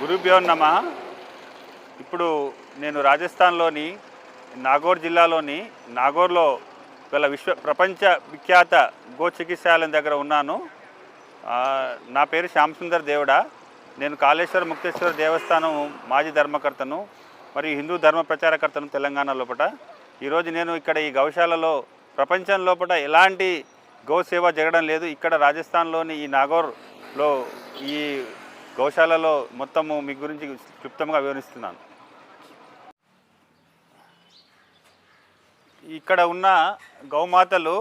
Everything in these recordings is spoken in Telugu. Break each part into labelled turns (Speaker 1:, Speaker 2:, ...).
Speaker 1: గురుభ్యో నమ. ఇప్పుడు నేను రాజస్థాన్లోని నాగోర్ జిల్లాలోని నాగోర్లో గల విశ్వ ప్రపంచ విఖ్యాత గో చికిత్సాలయం దగ్గర ఉన్నాను. నా పేరు శ్యామ్ సుందర్ నేను కాళేశ్వర ముక్తేశ్వర దేవస్థానం మాజీ ధర్మకర్తను మరియు హిందూ ధర్మ ప్రచారకర్తను తెలంగాణ లోపల ఈరోజు నేను ఇక్కడ ఈ గౌశాలలో ప్రపంచం లోపల ఎలాంటి గో సేవ జరగడం లేదు. ఇక్కడ రాజస్థాన్లోని ఈ నాగోర్లో ఈ గోశాలలో మొత్తము మీ గురించి క్లుప్తంగా వివరిస్తున్నాను. ఇక్కడ ఉన్న గౌమాతలు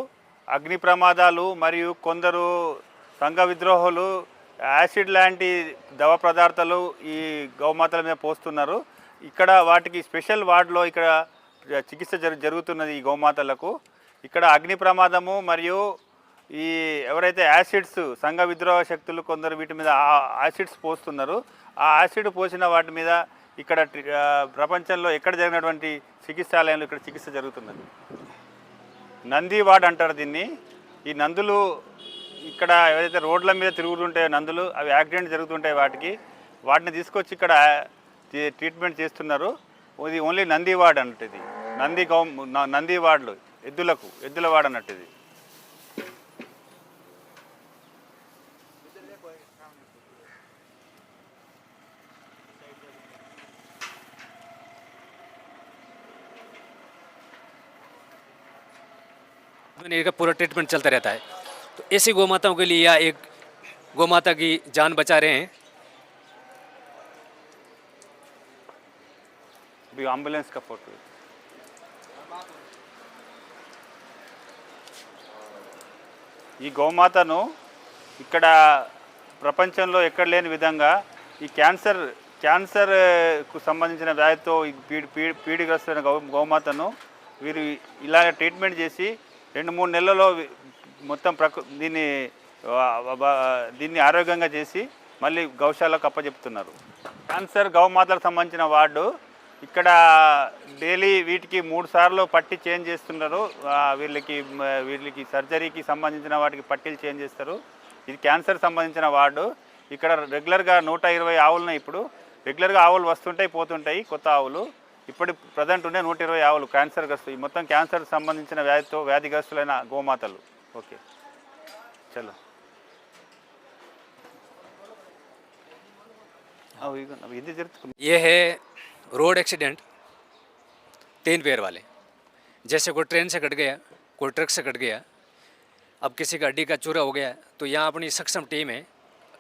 Speaker 1: అగ్ని ప్రమాదాలు మరియు కొందరు సంఘ విద్రోహులు యాసిడ్ లాంటి దవ పదార్థాలు ఈ గౌమాతల మీద పోస్తున్నారు. ఇక్కడ వాటికి స్పెషల్ వార్డులో ఇక్కడ చికిత్స జరుగుతున్నది ఈ గౌమాతలకు. ఇక్కడ అగ్ని ప్రమాదము మరియు ఈ ఎవరైతే యాసిడ్స్ సంఘ విద్రోహ శక్తులు కొందరు వీటి మీద ఆ- యాసిడ్స్ పోస్తున్నారు. ఆ యాసిడ్ పోసిన వాటి మీద ఇక్కడ ప్రపంచంలో ఎక్కడ జరిగినటువంటి చికిత్సాలయంలో ఇక్కడ చికిత్స జరుగుతున్నది నంది వార్డ్ అంటారు దీన్ని. ఈ నందులు ఇక్కడ ఏవైతే రోడ్ల మీద తిరుగుతుంటాయో నందులు అవి యాక్సిడెంట్ జరుగుతుంటాయి వాటికి. వాటిని తీసుకొచ్చి ఇక్కడ ట్రీట్మెంట్ చేస్తున్నారు. ఇది ఓన్లీ నంది వార్డ్ అన్నట్టు ఇది. నంది గౌ న- నంది వార్డులు ఎద్దులకు ఎద్దుల వార్డ్ అన్నట్టు ఇది.
Speaker 2: मैंने का पूरा ट्रीटमेंट चलता रहता है तो ऐसी गौ माताओं के लिए या एक गौ माता की जान बचा रहे हैं
Speaker 1: अभी एम्बुलेंस का फोटो है। ఈ గోమాతను ఇక్కడ ప్రపంచంలో ఎక్కడ లేని విధంగా ఈ క్యాన్సర్ క్యాన్సర్కు సంబంధించిన వ్యాధితో ఈ పీడి పీడి పీడిగ్రస్తున్న గౌ గోమాతను వీరు ఇలా ట్రీట్మెంట్ చేసి రెండు మూడు నెలల్లో మొత్తం ప్రకృ దీన్ని దీన్ని ఆరోగ్యంగా చేసి మళ్ళీ గౌశాలకు అప్పచెప్తున్నారు క్యాన్సర్ గౌమాతలకు సంబంధించిన వార్డు ఇక్కడ డైలీ వీటికి మూడు సార్లు పట్టి చేంజ్ చేస్తున్నారు. వీళ్ళకి వీళ్ళకి సర్జరీకి సంబంధించిన వాటికి పట్టీలు చేంజ్ చేస్తారు. ఇది క్యాన్సర్ సంబంధించిన వార్డు. ఇక్కడ రెగ్యులర్గా నూట ఇరవై ఆవులున్నాయి ఇప్పుడు. రెగ్యులర్గా ఆవులు వస్తుంటాయి పోతుంటాయి కొత్త ఆవులు. ఇప్పుడు ప్రజెంట్ ఉండే నూట ఇరవై ఆవులు క్యాన్సర్ గ్రస్తు ఈ మొత్తం క్యాన్సర్ సంబంధించిన వ్యాధితో వ్యాధిగ్రస్తులైన గోమాతలు ఓకే చలో అవి ఇగో, అవి ఇది జరుగుతుంది
Speaker 2: ये है रोड एक्सीडेंट तीन पैर वाले जैसे कोई ट्रेन से कट गया कोई ट्रक से कट गया अब किसी का हड्डी का चूरा हो गया तो यहाँ अपनी सक्षम टीम है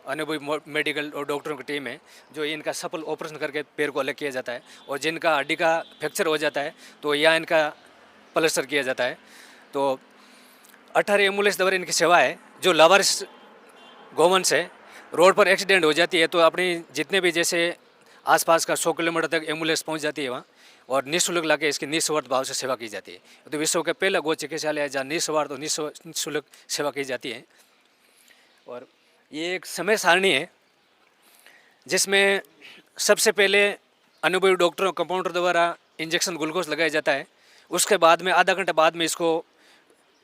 Speaker 2: अनुभवी मेडिकल और डॉक्टरों की टीम है, जो इनका सफल ऑपरेशन करके पैर को अलग किया जाता है और जिनका हड्डी का फ्रैक्चर हो जाता है तो यहाँ इनका प्लस्टर किया जाता है। तो अठारह एंबुलेंस द्वारा इनकी सेवा है, जो लावारिस गौवंश है, रोड पर एक्सीडेंट हो जाती है तो अपनी जितने भी जैसे आसपास का सौ किलोमीटर तक एंबुलेंस पहुँच जाती है वहाँ, और निःशुल्क लाके इसकी निस्वार्थ भाव से सेवा की जाती है। तो विश्व के पहला गो चिकित्सालय है, जहाँ निस्वार्थ और निःशुल्क सेवा की जाती है। और ये एक समय सारणी है, जिसमें सबसे पहले अनुभवी डॉक्टरों कंपाउंडर द्वारा इंजेक्शन ग्लूकोज लगाया जाता है। उसके बाद में, आधा घंटे बाद में इसको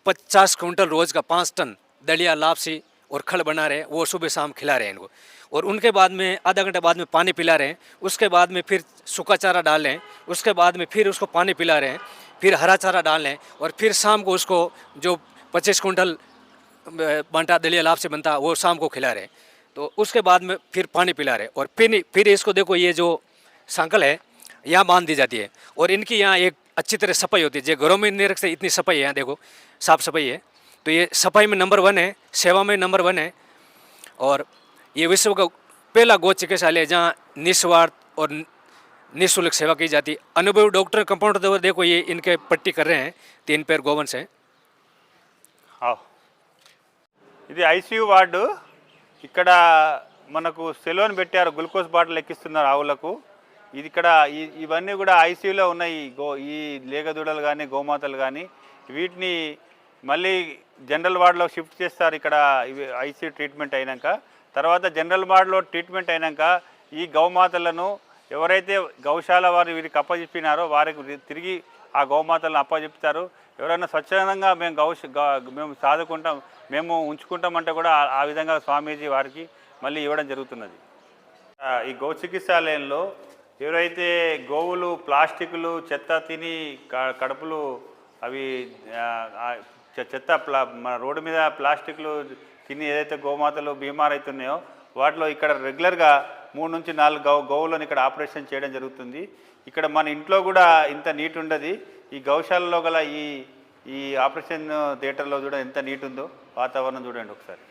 Speaker 2: पचास कुंटल रोज का पाँच टन दलिया, लापसी और खड़ बना रहे हैं, वो सुबह शाम खिला रहे हैं इनको। और उनके बाद में, आधा घंटे बाद में पानी पिला रहे हैं। उसके बाद में फिर सूखा चारा डाल हैं। उसके बाद में फिर उसको पानी पिला रहे हैं। फिर हरा चारा डाल हैं। और फिर शाम को उसको जो पच्चीस कुंटल बंटा दलिया लाभ से बनता, वो शाम को खिला रहे। हैं तो उसके बाद में फिर पानी पिला रहे। और फिर फिर इसको देखो, ये जो सांकल है, यहाँ बाँध दी जाती है। और इनकी यहाँ एक अच्छी तरह सफ़ाई होती है। जो घरों में नहीं रखते इतनी सफ़ाई है, यहाँ देखो, साफ़ सफ़ाई है। तो ये सफ़ाई में नंबर वन है, सेवा में नंबर वन है। और ये विश्व का पहला गो चिकित्सालय है, जहाँ निस्वार्थ और निःशुल्क सेवा की जाती है। अनुभवी डॉक्टर कंपाउंडर देखो, ये इनके पट्टी कर रहे हैं, तीन पैर गोवंश हैं।
Speaker 1: ఆవ్. ఇది ఐసీయూ వార్డు. ఇక్కడ మనకు సెలోన్ పెట్టారు గ్లూకోజ్ బాటిల్ ఎక్కిస్తున్నారు ఆవులకు. ఇది ఇక్కడ ఇవన్నీ కూడా ఐసీయూలో ఉన్నాయి గో ఈ లేగదూడలు కానీ గోమాతలు కానీ వీటిని మళ్ళీ జనరల్ వార్డులో షిఫ్ట్ చేస్తారు ఇక్కడ ఇవి ఐసీయూ ట్రీట్మెంట్ అయినాక. తర్వాత జనరల్ వార్డులో ట్రీట్మెంట్ అయినాక ఈ గౌమాతలను ఎవరైతే గౌశాల వారు వీరికి అప్పచెప్పినారో వారికి తిరిగి ఆ గోమాతలను అప్పచెప్తారు ఎవరైనా స్వచ్ఛందంగా మేము గౌ మేము సాదుకుంటాం మేము ఉంచుకుంటామంటే కూడా ఆ- విధంగా స్వామీజీ వారికి మళ్ళీ ఇవ్వడం జరుగుతున్నది. ఈ గో చికిత్సాలయంలో ఎవరైతే గోవులు ప్లాస్టిక్లు చెత్త తిని కడుపులు అవి చె- చెత్త ప్లా మన రోడ్డు మీద ప్లాస్టిక్లు తిని ఏదైతే గోమాతలు బీమారైతున్నాయో వాటిలో ఇక్కడ రెగ్యులర్గా మూడు నుంచి నాలుగు గౌ గోవులను ఇక్కడ ఆపరేషన్ చేయడం జరుగుతుంది. ఇక్కడ మన ఇంట్లో కూడా ఇంత నీట్ ఉండదు. ఈ గౌశాలలో గల ఈ ఈ ఆపరేషన్ థియేటర్లో చూడ ఎంత నీట్ ఉందో వాతావరణం చూడండి ఒకసారి.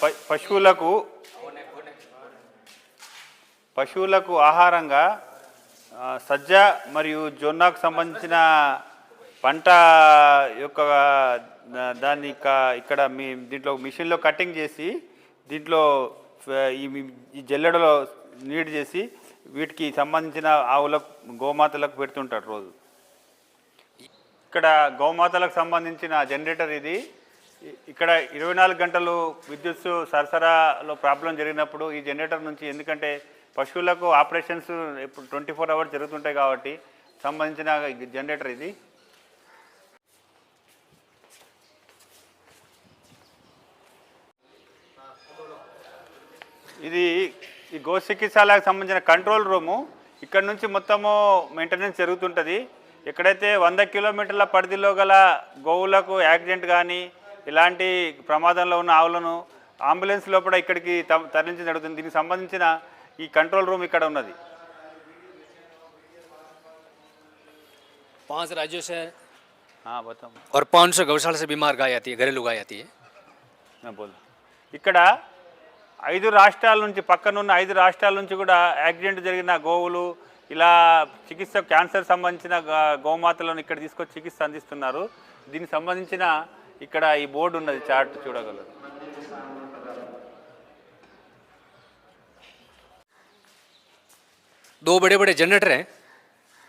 Speaker 1: ప- పశువులకు పశువులకు ఆహారంగా సజ్జ మరియు జొన్నకు సంబంధించిన పంట యొక్క దాన్ని ఇక్కడ మీ దీంట్లో మిషన్లో కటింగ్ చేసి దీంట్లో ఈ ఈ జల్లెడలో నీట్ చేసి వీటికి సంబంధించిన ఆవులకు గోమాతలకు పెడుతుంటారు రోజు. ఇక్కడ గోమాతలకు సంబంధించిన జనరేటర్ ఇది. ఇక్కడ ఇరవై నాలుగు గంటలు విద్యుత్ సరసరాలో ప్రాబ్లం జరిగినప్పుడు ఈ జనరేటర్ నుంచి ఎందుకంటే పశువులకు ఆపరేషన్స్ ఇప్పుడు ట్వంటీ ఫోర్ అవర్స్ జరుగుతుంటాయి కాబట్టి సంబంధించిన జనరేటర్ ఇది. ఇది ఈ గో చికిత్సాలకు సంబంధించిన కంట్రోల్ రూము ఇక్కడ నుంచి మొత్తము మెయింటెనెన్స్ జరుగుతుంటుంది. ఎక్కడైతే వంద కిలోమీటర్ల పరిధిలో గల గోవులకు యాక్సిడెంట్ కానీ ఇలాంటి ప్రమాదంలో ఉన్న ఆవులను అంబులెన్స్ లోపల ఇక్కడికి త- తరలించడం జరుగుతుంది దీనికి సంబంధించిన ఈ కంట్రోల్ రూమ్ ఇక్కడ ఉన్నది
Speaker 2: पांच राज्यों से
Speaker 1: ఆ, బతాం.
Speaker 2: और पाँच सौ गौशाला से बीमार गाय आती है घरेलू गाय आती है
Speaker 1: ఆ, బోల్. ఇక్కడ ఐదు రాష్ట్రాల నుంచి పక్కనున్న ఐదు రాష్ట్రాల నుంచి కూడా యాక్సిడెంట్ జరిగిన గోవులు ఇలా చికిత్స క్యాన్సర్ సంబంధించిన గా- గోమాతలను ఇక్కడ తీసుకొచ్చి చికిత్స అందిస్తున్నారు దీనికి సంబంధించిన ఇక్కడ ఈ బోర్డు ఉన్నది చార్ట్ చూడగలరు
Speaker 2: दो बड़े बड़े जनरेटर हैं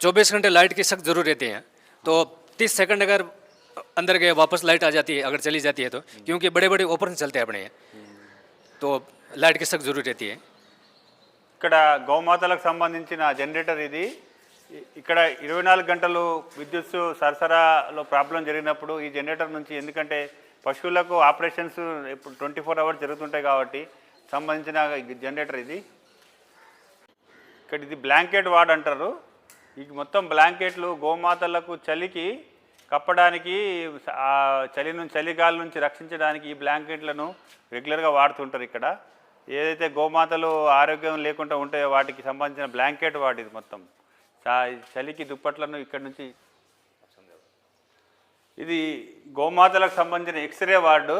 Speaker 2: चौबीस घंटे लाइट की सख्त ज़रूर रहती है तो तीस सेकंड अगर अंदर गए वापस लाइट आ जाती है अगर चली जाती है तो क्योंकि बड़े बड़े ऑपरेशन चलते हैं अपने यहाँ तो लाइट की सख्त ज़रूरत रहती है
Speaker 1: ఇక్కడ గోమాతలకు సంబంధించిన జనరేటర్ ఇది. ఇక్కడ ఇరవై నాలుగు గంటలు విద్యుత్ సరసరాలో ప్రాబ్లం జరిగినప్పుడు ఈ జనరేటర్ నుంచి ఎందుకంటే పశువులకు ఆపరేషన్స్ ఇప్పుడు ట్వంటీ ఫోర్ అవర్స్ జరుగుతుంటాయి కాబట్టి సంబంధించిన జనరేటర్ ఇది. ఇక్కడ ఇది బ్లాంకెట్ వార్డ్ అంటారు. ఈ మొత్తం బ్లాంకెట్లు గోమాతలకు చలికి కప్పడానికి ఆ చలి నుంచి చలిగాలి నుంచి రక్షించడానికి ఈ బ్లాంకెట్లను రెగ్యులర్గా వాడుతుంటారు ఇక్కడ. ఏదైతే గోమాతలు ఆరోగ్యం లేకుండా ఉంటాయో వాటికి సంబంధించిన బ్లాంకెట్ వార్డ్ ఇది మొత్తం చలికి దుప్పట్లను ఇక్కడ నుంచి ఇది గోమాతలకు సంబంధించిన ఎక్స్రే వార్డు.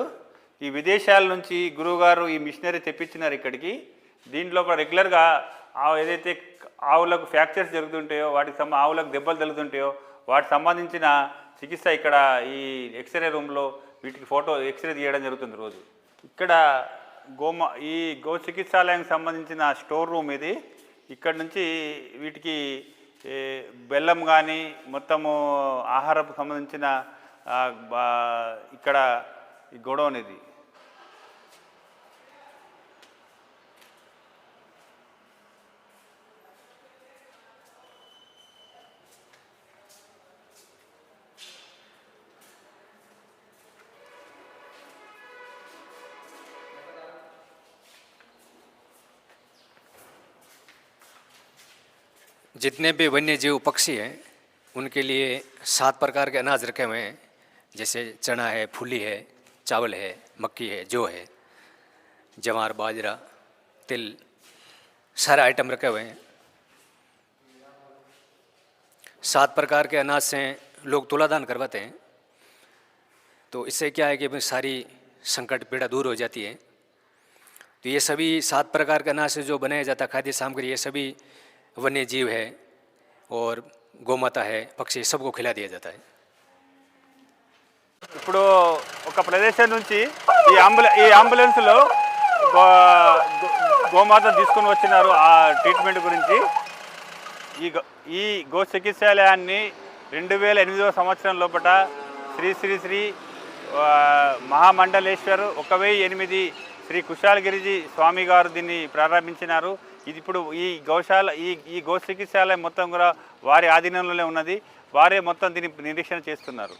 Speaker 1: ఈ విదేశాల నుంచి గురువుగారు ఈ మిషనరీ తెప్పించినారు ఇక్కడికి. దీంట్లో రెగ్యులర్గా ఆ ఏదైతే ఆవులకు ఫ్రాక్చర్స్ జరుగుతుంటాయో వాటికి సంబ ఆవులకు దెబ్బలు తగులుతుంటాయో వాటికి సంబంధించిన చికిత్స ఇక్కడ ఈ ఎక్స్రే రూమ్లో వీటికి ఫోటో ఎక్స్రే తీయడం జరుగుతుంది రోజు. ఇక్కడ గోమ ఈ గో చికిత్సాలయానికి సంబంధించిన స్టోర్ రూమ్ ఇది. ఇక్కడ నుంచి వీటికి బెల్లం కానీ మొత్తము ఆహారపు సంబంధించిన ఇక్కడ ఈ ఇక్కడ ఇది.
Speaker 2: जितने भी वन्य जीव पक्षी हैं, उनके लिए सात प्रकार के अनाज रखे हुए हैं, जैसे चना है, फूली है, चावल है, मक्की है, जौ है, जवार, बाजरा, तिल, सारे आइटम रखे हुए हैं। सात प्रकार के अनाज से लोग तुलादान करवाते हैं। तो इससे क्या है कि सारी संकट, पीड़ा दूर हो जाती है। तो ये सभी सात प्रकार के अनाज से जो बनाया जाता खाद्य सामग्री, ये सभी वन्य जीव है और गौमाता है पक्षी सबको खिला दिया जाता है
Speaker 1: ఇప్పుడు ఒక ప్రదేశం నుంచి ఈ అంబుల ఈ అంబులెన్స్లో గో గో- గోమాత తీసుకుని వచ్చినారు ఆ ట్రీట్మెంట్ గురించి ఈ గో- ఈ గో చికిత్సాలయాన్ని రెండు వేల ఎనిమిదవ సంవత్సరం లోపల శ్రీ శ్రీ శ్రీ ఆ, మహామండలేశ్వర్ ఒక వెయ్యి ఎనిమిది శ్రీ కుశాలగిరిజీ స్వామి గారు దీన్ని ప్రారంభించినారు ఇది ఇప్పుడు ఈ గోశాల ఈ ఈ గో చికిత్సాలయం మొత్తం కూడా వారి ఆధీనంలోనే ఉన్నది. వారే మొత్తం దీన్ని నిరీక్షణ చేస్తున్నారు.